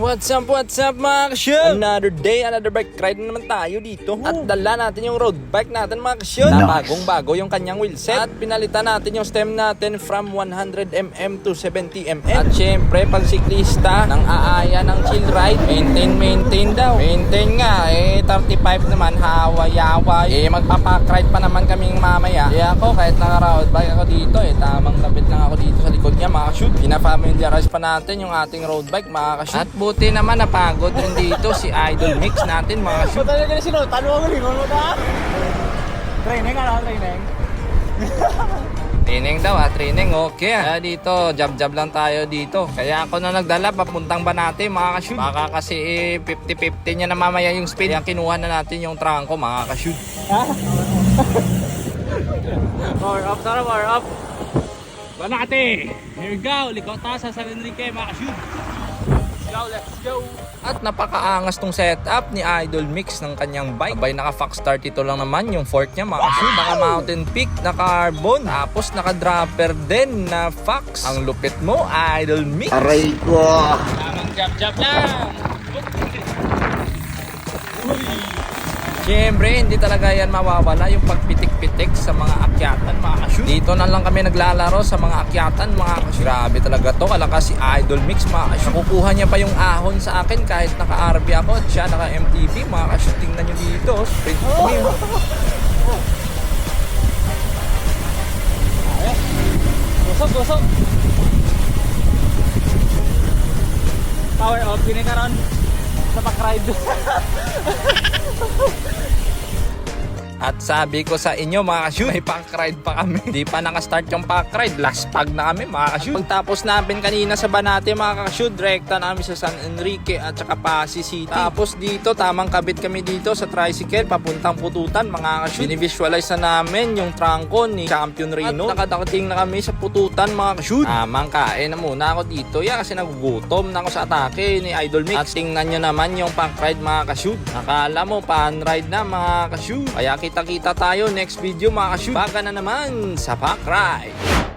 What's up, what's up mga kasyon? Another day, another bike ride na naman tayo dito. At dala natin yung road bike natin mga kasyon Na bagong bago yung kanyang wheelset At pinalitan natin yung stem natin from 100mm to 70mm At syempre, pag siklista ng aaya ng chill ride. Maintain, maintain daw. Maintain nga, eh 35 naman, hawa-yawa. Eh magpapack ride pa naman kaming mamaya. Kaya ako, kahit naka-road bike ako dito eh Tamang lapit lang ako dito sa likod niya mga kasyon Pina-familiarize pa natin yung ating road bike mga kasyon At buti naman napagod rin dito si Idol Mix natin mga kasyon Punta na sino, tanong mo lingon mo na. Training ano, training. Training daw ah, training. Okay ah. Kaya dito, jab-jab lang tayo dito. Kaya ako na nagdala, papuntang Banate mga kashoot. Baka kasi eh, 50-50 niya na mamaya yung speed. Kaya kinuha na natin yung trangko mga kashoot. Power up, tara, power up. Banate! Here we go! Likot tayo sa San Enrique, mga shoot. Go, let's go! At napakaangas tong setup ni Idol Mix ng kanyang bike. Abay naka fox start ito lang naman yung fork niya mga kashoot. Naka mountain peak, na carbon. Tapos naka dropper din na fox. Ang lupit mo, Idol Mix. Aray ko! Tamang jab-jab lang! Siyempre, hindi talaga yan mawawala yung pagpitik-pitik sa mga akyatan, mga kashoot. Dito na lang kami naglalaro sa mga akyatan, mga kashoot. Grabe talaga to, kalakas si Idol Mix, mga kashoot. Nakukuha niya pa yung ahon sa akin kahit naka-RB ako at siya naka-MTV, mga kashoot. Tingnan nyo dito, sprint kami. Gusok, gusok! Power up, kini karon sa pack-ride. At sabi ko sa inyo mga kashoot, may pack ride pa kami. Di pa nakastart yung pack ride, last pag na kami mga kashoot. Pagtapos namin kanina sa Banate mga kashoot, direkta namin sa San Enrique at saka Pasig City. Tapos dito, tamang kabit kami dito sa tricycle, papuntang pututan mga kashoot. Binivisualize na namin yung trangko ni Champion Reno. At nakadating na kami sa pututan mga kashoot. Tamang kain na muna ako dito. Ya, kasi nagugutom na ako sa atake ni Idol Mix. At tingnan nyo naman yung pack ride mga kashoot. Akala mo pan ride na mga kashoot. Kaya kita-kita tayo next video mga kashoot. Baga na naman sa pack ride.